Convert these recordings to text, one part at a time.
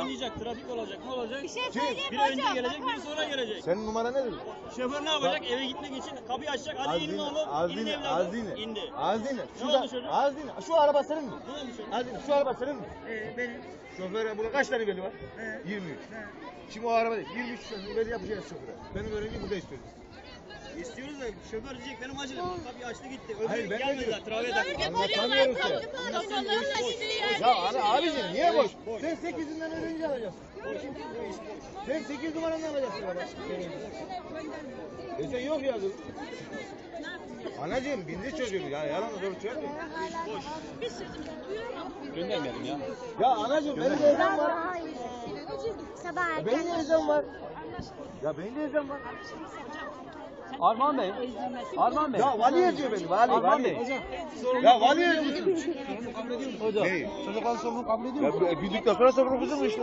ya? oynayacak, trafik olacak, ne olacak? Bir şey söyleyeyim Biri önce gelecek, bakar biri sonra gelecek. Senin numara nedir? Şoför ne yapacak? Eve gitmek için kapıyı açacak. Hadi inin oğlum. İnin Azine, evladım. Azine, İndi. Azine, Azine. oldu Şurada. Azine. Şu araba senin mi? Ne olmuş öyle? Azine, şu araba senin mi? Ee, benim. Şoföre buna kaç tane veli var? He. 23. He. Şimdi o araba değil. 23 şoför veli yapacağız şoföre. Benim öğrencim burada istiyoruz. İstiyoruz da şoför diyecek benim var. Kapıyı açtı gitti. Öbürü Hayır, ben de gelmedi diyorum. daha. Traveye takıldı. Anlatamıyorum boş. Ya hani abicim niye boş? Boş. Sen 8'inden öğrenci alacaksın. Sen 8 numaranı alacaksın baba. E sen yok ya. Anacığım bindi çocuğum ya yalan doğru söylüyor. Göndermeyelim ya. Ya anacığım benim de ezan var. Sabah Benim de ezan var. Ya benim de ezan var. Armağan Bey. Armağan Bey. Ya vali yazıyor beni vali vali. Bey. Ya vali yazıyor. Hocam. Neyi? Çocuklar sorunu kabul ediyor mu? Ya bu- büyüdükten sonra sorun bizim işte.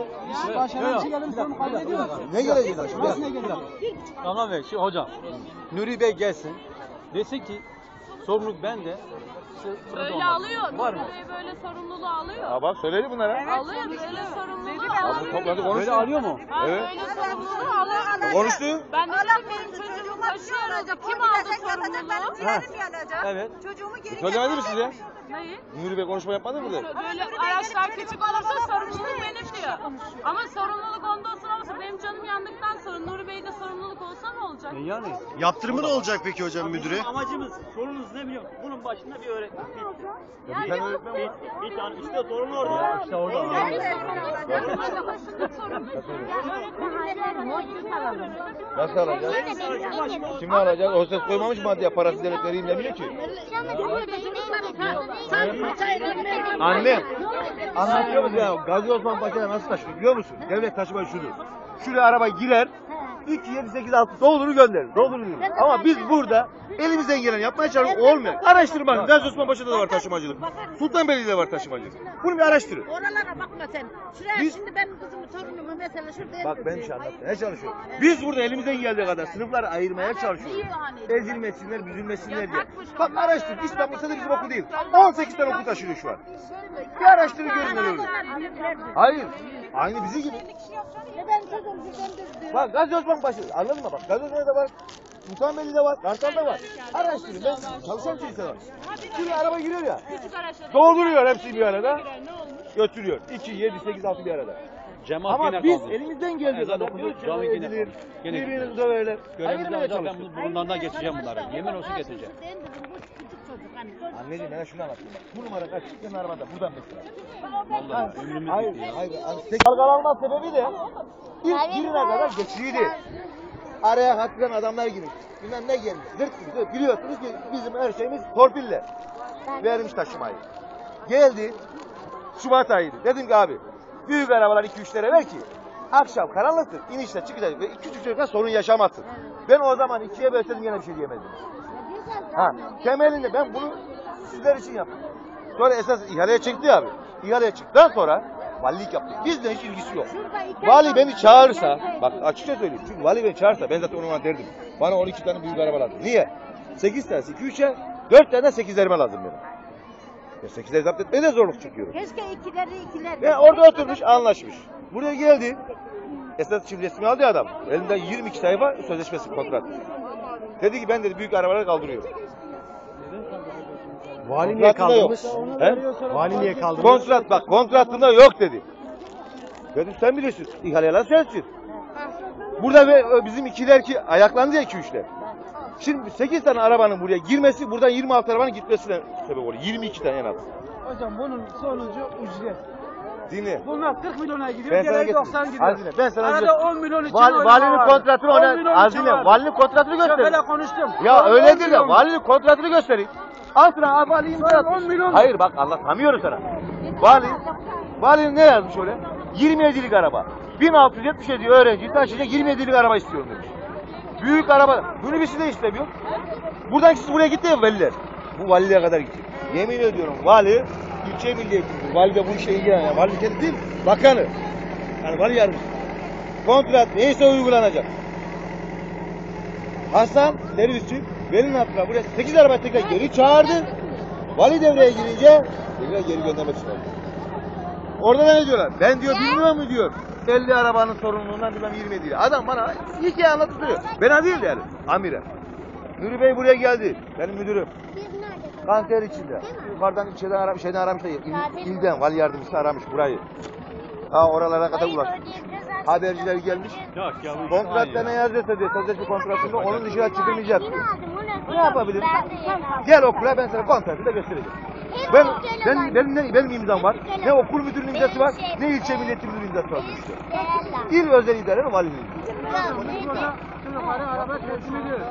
Başarılı için gelin sorunu kabul ediyor mu? Ne gelecek lan Nasıl ne geliyor? Armağan Bey, şimdi hocam. Nuri Bey gelsin. Desin ki sorumluluk bende. Böyle olmaz. alıyor. Var mı? Böyle, böyle sorumluluğu alıyor. Ha bak söyledi bunlara. Alıyor böyle sorumluluğu Abi alıyor. topladı Böyle konuştu. alıyor mu? Ha, Evet. Böyle sorumluluğu alıyor. Konuştu. Ben de benim çocuğum taşıyor. Kim aldı sorumluluğu? Ha. Evet. Çocuğumu geri Söylemedi mi size? Neyi? Nuri Bey konuşma yapmadı mı? Böyle araçlar küçük olursa sorumluluk benim diyor. Ama olmasa yandıktan sonra Nuri Bey'de sorumluluk olsa ne olacak? E yani. Yaptırımı ne olacak peki hocam müdüre? Bizim amacımız, sorunuz ne biliyor musun? Bunun başında bir öğretmen. Bitti. Bir tane öğretmen var. Bir tane. İşte sorun orada. İşte orada. Sorumluluk başında sorumluluk. Nasıl alacağız? Kimi alacağız? O ses koymamış mı diye parası devlet vereyim demiyor ki. Annem. Anlatıyor musun ya? Gazi Osman Paşa'ya nasıl taşıyor biliyor musun? Devlet taşıma şudur. Şuraya araba girer. 3, 7, 8, 6 doldurur gönderir. Doldurur. Ama biz burada elimizden gelen yapmaya çalışıyoruz. Olmuyor. Araştırın bakın. Gazi Osman Paşa'da da var taşımacılık. Sultanbeyli'de de var taşımacılık. Bunu bir araştırın. Oralara bakma sen. Şuraya Biz- şimdi benim kızımı torunumu mesela şurada Bak ben bir şey anlatmaya çalışıyorum. Biz burada elimizden geldiği kadar sınıfları ayırmaya çalışıyoruz. Ezilmesinler, büzülmesinler diye. Bak araştır. İstanbul sadece bizim okul değil. 18 tane okul taşıyor şu an. Bir araştırın görün ne olur. Hayır. Aynı bizim gibi. Ben çocuğum bizden Bak Gazi Osman Paşa. Anladın mı? Bak Gazi Osman'da var. Sultanbeyli'de var. Kartal'da var. Araştırın. Ben çalışan kimse var. Şuraya araba giriyor ya. Dolduruyor hepsini bir arada. Götürüyor. 2, 7, 8, 6 bir arada. Cemaat Ama biz kaldı. elimizden geldiği kadar ki cami edilir, birbirini döverler. Ben çalışıyoruz. bunu burunlarından geçeceğim bunları. Yemin olsun getireceğim. Anneciğim ben şunu anlatayım. Bu numara kaç? Çıktın arabada buradan mesela. Vallahi ömrümüz Hayır, bitti ya. hayır. hayır. Dalgalanma sebebi de ilk girine kadar geçiciydi. Araya hakikaten adamlar girmiş. Bilmem ne gelmiş. Zırt gibi. Biliyorsunuz ki bizim her şeyimiz torpille. Vermiş taşımayı. Geldi. Şubat ayıydı. Dedim ki abi büyük arabalar 2-3 lira ver ki akşam karanlıktır. inişte çıkacak ve küçük çocuklar sorun yaşamasın. Ben o zaman ikiye bölseydim yine bir şey diyemezdim. Ha, temelinde ben bunu sizler için yaptım. Sonra esas ihaleye çıktı ya abi. İhaleye çıktıktan sonra valilik yaptı. Bizle hiç ilgisi yok. Vali beni çağırırsa, bak açıkça söyleyeyim. Çünkü vali beni çağırırsa ben zaten ona derdim. Bana 12 tane büyük araba lazım. Niye? 8 tanesi 2-3'e, 4 tane de 8'lerime lazım benim. Ya 8'leri zapt etmeye de zorluk çekiyorum. Keşke ikileri ikileri. Ve orada oturmuş anlaşmış. Buraya geldi. Esas şimdi resmi aldı ya adam. Elinden 22 sayfa sözleşmesi kontrat. Dedi ki ben dedi büyük arabaları kaldırıyorum. Vali niye Kontratında yok. kaldırmış? He? Vali niye kaldırmış? Kontrat bak kontratında yok dedi. Dedim sen bilirsin. İhaleler sensin. Burada ve ö, bizim ikiler ki ayaklandı ya iki üçler. Şimdi 8 tane arabanın buraya girmesi buradan 26 arabanın gitmesine sebep oluyor. 22 tane en az. Hocam bunun sonucu ücret. Dinle. Bunlar 40 milyona gidiyor, Ben sana diğeri getireyim. 90 gidiyor. Az dinle, ben sana Arada getireyim. 10 milyon için Val, valinin kontratını 10 ona milyon az için dinle. var. Valinin kontratını göster. Şöyle konuştum. Ya On öyle değil de milyon. valinin kontratını göstereyim. Al sana abi valinin Sonra kontratını. 10 milyon. Hayır bak anlatamıyorum sana. Vali, valinin ne yazmış öyle? 27'lik araba. 1677 öğrenci taşıyacak 27'lik araba istiyorum demiş. Büyük araba. Minibüsü de istemiyor. Buradan siz buraya gitti ya valiler. Bu valiliğe kadar gidecek. Yemin ediyorum vali ilçe milliyetçisi. Vali de bu işe ilgilenen. Yani vali kendi değil, bakanı. Yani vali yardımcısı. Kontrat neyse uygulanacak. Hasan servisçi velinin hatırına buraya 8 araba tekrar geri çağırdı. Vali devreye girince tekrar geri göndermek istiyor. Orada da ne diyorlar? Ben diyor bilmiyor mu diyor. 50 arabanın sorumluluğundan bilmem 20 değil. Adam bana hikaye anlatıyor. Bana değil yani. Amire. Nuri Bey buraya geldi. Benim müdürüm. Kanser içinde. Yukarıdan şeyden aramış, şeyden aramış da il, ilden vali yardımcısı aramış burayı. Ha oralara kadar ulaşmış. Haberciler gelmiş. Yok ya bu Kontratta ne yazıyorsa diye sözleşme kontratında onun dışına çıkılmayacak. Ne yapabilirim? Gel okula ben sana kontratı da göstereceğim. Ben, ben, benim, ne, benim imzam var. Ne okul müdürünün imzası var, ne ilçe milletçi müdürünün imzası var. İl özel idare valinin araba teslim ediyoruz.